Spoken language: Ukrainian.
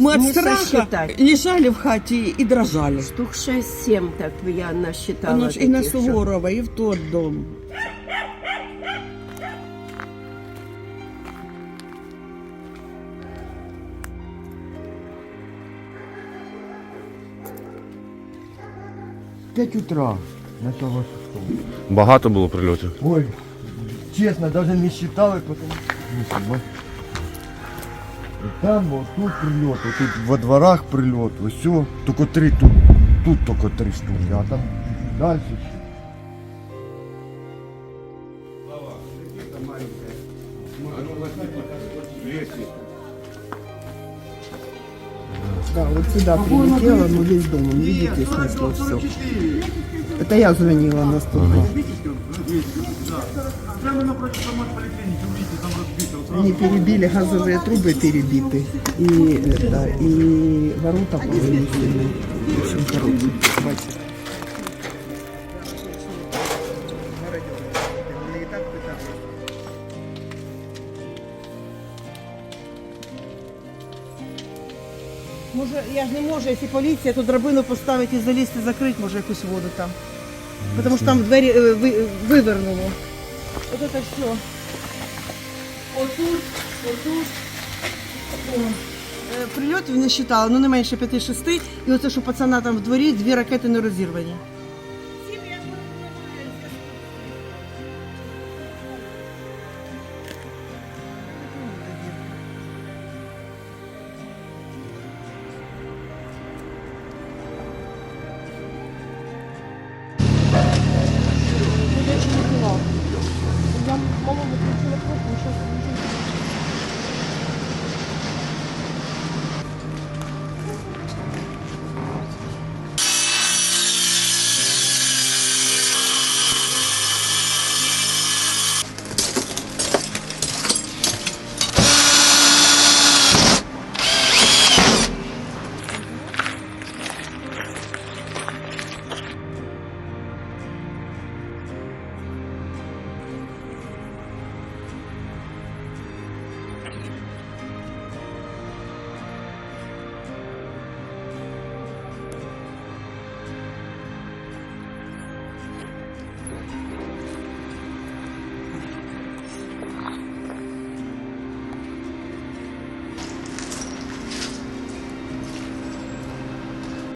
Мы от Не страха сосчитать. лежали в хате и дрожали. Штук 6-7 так я насчитала. Оно ж и на таких, що- Суворова, и в тот дом. Пять утра начало шестого. Багато було прильотів. Ой, честно, даже не считал, потому что... И там вот тут прилет, вот тут во дворах прилет, все. Только три тут, тут только три штуки, а там дальше еще. Да, вот сюда прилетело, ну весь дом, видите, снесло все. Это я звонила на 102. Они перебили, газовые трубы перебиты. И, это, и ворота повынесены. В общем, короче, хватит. Може, я ж не можу, якщо поліція, то драбину поставити і залізти, закрити, може, якусь воду там. Тому що там двері е, ви- вивернуло. От це все. вот тут. О. Е, Прильотів не вважала, ну не менше 5-6. І оце, що пацана там в дворі, дві ракети не розірвані.